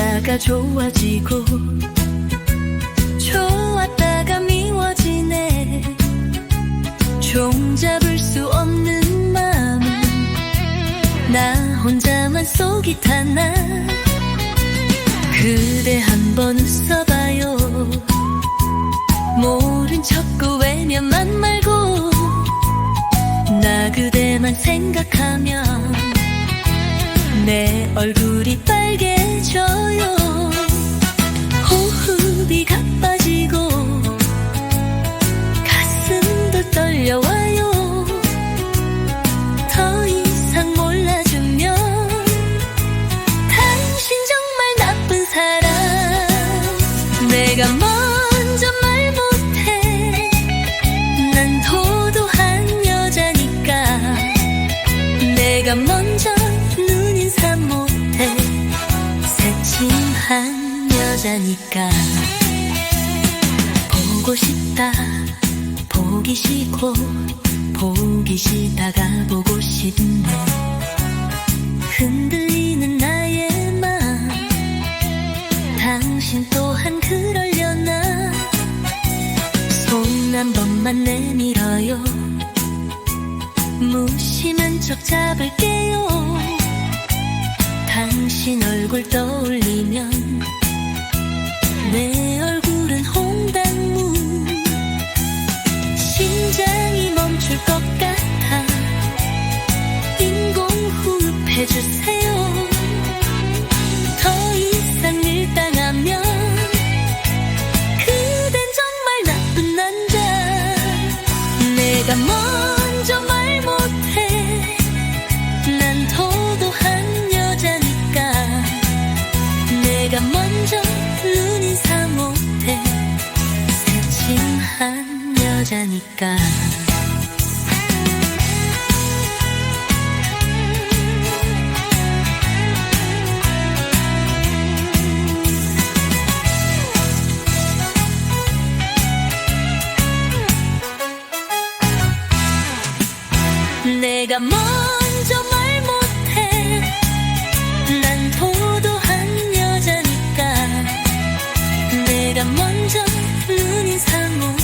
좋았다가 좋아지고 좋았다가 미워지네. 종잡을 수 없는 마음은 나 혼자만 속이 타나? 그대 한번 웃어봐요. 모른 척고 외면만 말고 나 그대만 생각하면 내 얼굴이 빨개 져요. 호흡이 가빠지고 가슴도 떨려와요. 더 이상 몰라주면 당신 정말 나쁜 사람. 내가 먼저 말 못해. 난 도도한 여자니까. 내가 먼저 새침한 여자니까 보고 싶다 보기 싫고 보기 싫다가 보고 싶네. 흔들리는 나의 마음 당신 또한 그러려나? 손 한 번만 내밀어요. 무심한 척 잡을게요 당신 얼굴 떠올리면 내 얼굴은 홍당무. 심장이 멈출 것 같아. 인공호흡 해주세요 눈이 사못해. 새침한 여자니까. 내가 먼저 말 못해 가장 먼저 눈이 상호